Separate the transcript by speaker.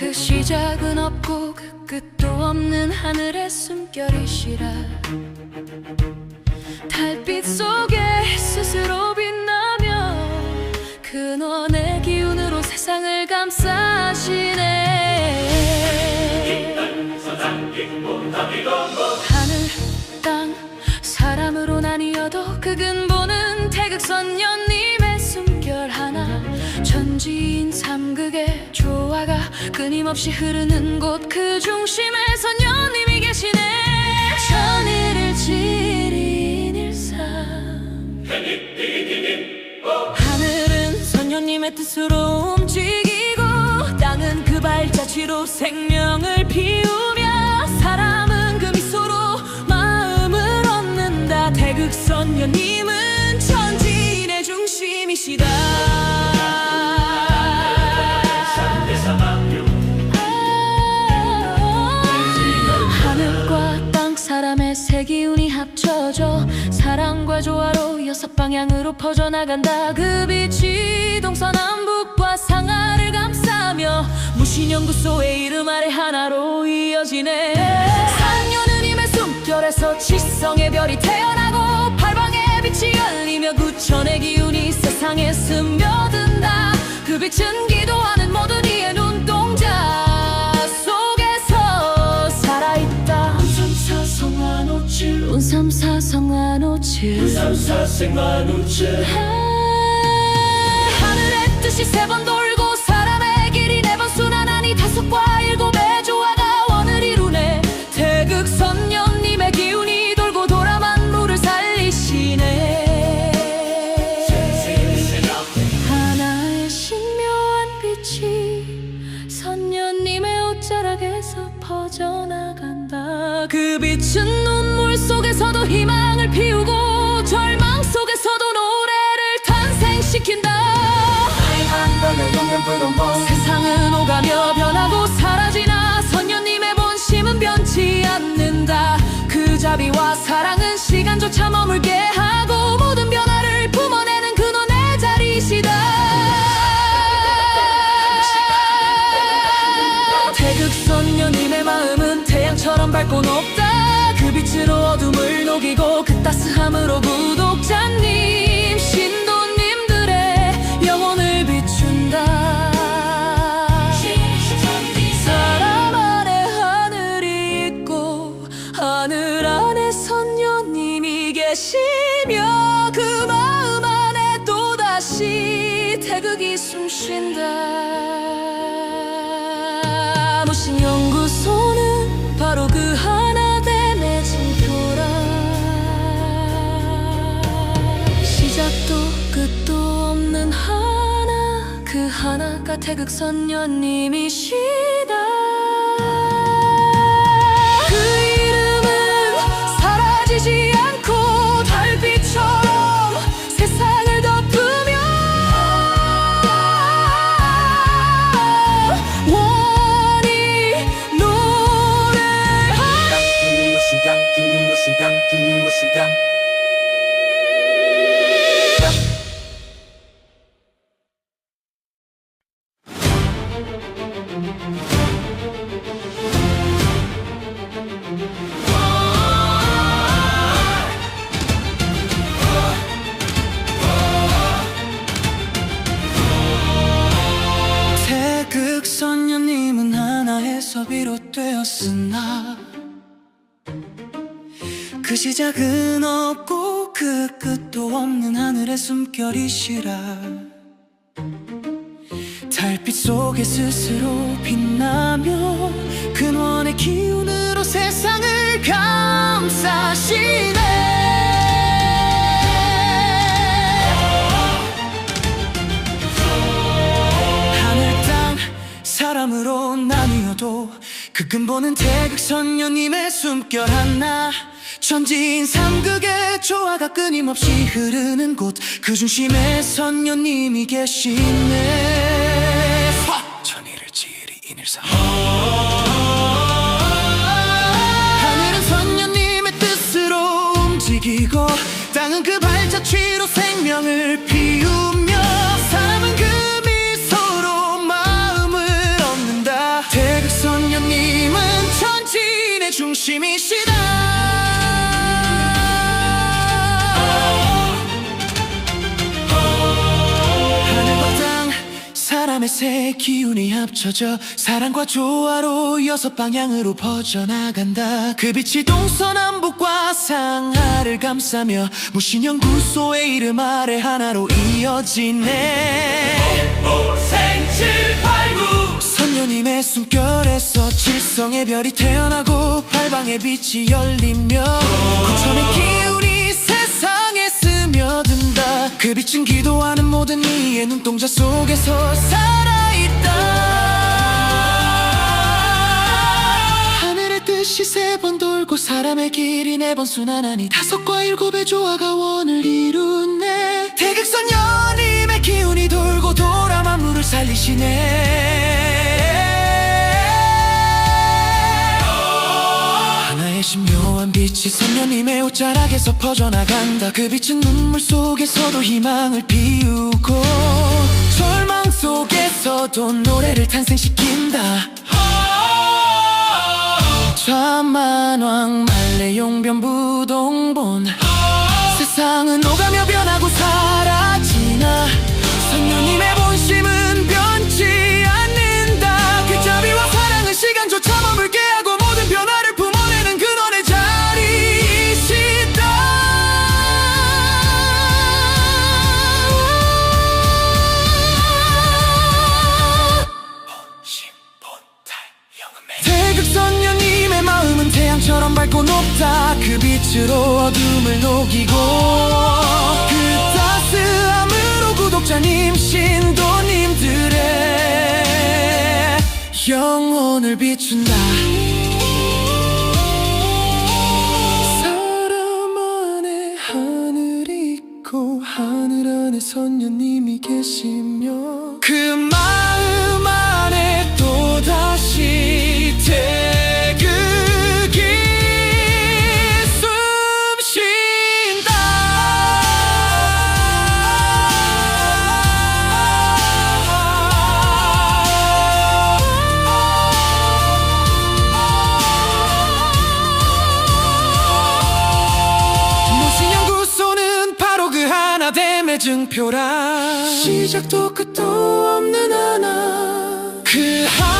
Speaker 1: 그 시작은 없고 그 끝도 없는 하늘의 숨결이시라. 달빛 속에 스스로 빛나며 근원의 기운으로 세상을 감싸시네. 하늘 땅 사람으로 나뉘어도 그 근본은 태극선녀님의 숨결 하나. 천지인 삼극의 조화가 끊임없이 흐르는 곳 그 중심에 선녀님이 계시네. 천일을 지린 일상. 하늘은 선녀님의 뜻으로 움직이고 땅은 그 발자취로 생명을 피우 합쳐져 사랑과 조화로 여섯 방향으로 퍼져나간다. 그 빛이 동서 남북과 상하를 감싸며 무신연구소의 이름 아래 하나로 이어지네. 산녀느님의 숨결에서 칠성의 별이 태어나고 팔방의 빛이 열리며 구천의 기운이 세상에 스며든다. 그 빛은 934성만우치
Speaker 2: 934성만우치
Speaker 1: 하늘의 뜻이 세번
Speaker 2: 더.
Speaker 1: 세상은 오가며 변하고 사라지나. 선녀님의 본심은 변치 않는다. 그 자비와 사랑은 시간조차 머물게 하고 모든 변화를 품어내는 근원의 자리시다. 태극 선녀님의 마음은 태양처럼 밝고 높다. 그 빛으로 어둠을 녹이고 그 따스함으로 구 태극이 숨쉰다. 무신 연구소는 바로 그 하나됨의 징표라. 시작도 끝도 없는 하나 그 하나가 태극선녀님이시
Speaker 3: 하나에서 비롯되었으나 그 시작은 없고 그 끝도 없는 하늘의 숨결이시라. 달빛 속에 스스로 빛나며 근원의 기운으로 세상을 감싸시네. 하늘 땅 사람으로 나뉘어도 그 근본은 태극선녀님의 숨결 하나. 천지인 삼극의 조화가 끊임없이 흐르는 곳. 그 중심에 선녀님이 계시네. 천일을 지리 인일사 하늘은 선녀님의 뜻으로 움직이고 땅은 그 발자취로 새 기운이 합쳐져 사랑과 조화로 여섯 방향으로 퍼져나간다. 그 빛이 동서남북과 상하를 감싸며 무신연구소의 이름 아래 하나로 이어지네. 선녀님의 숨결에서 칠성의 별이 태어나고 팔방의 빛이 열리며 구천의 기운이 세상에 스며든다. 그 빛은 기도하는 모든 이의 눈동자 속에서 살아있다. 하늘의 뜻이 세 번 돌고 사람의 길이 네 번 순환하니 다섯과 일곱의 조화가 원을 이루네. 태극선녀님의 기운이 돌고 돌아 만물을 살리시네 빛이 선녀님의 옷자락에서 퍼져나간다. 그 빛은 눈물 속에서도 희망을 피우고 절망 속에서도 노래를 탄생시킨다. 좌만왕 말레 용변 부동본. 세상은 오가며 변하고 사라 빛으로 어둠을 녹이고 그 따스함으로 구독자님 신도님들의 영혼을 비춘다. 사람 안에 하늘이 있고 하늘 안에 선녀님이 계시 증표라. 시작도 끝도 없는 하나. 그 하나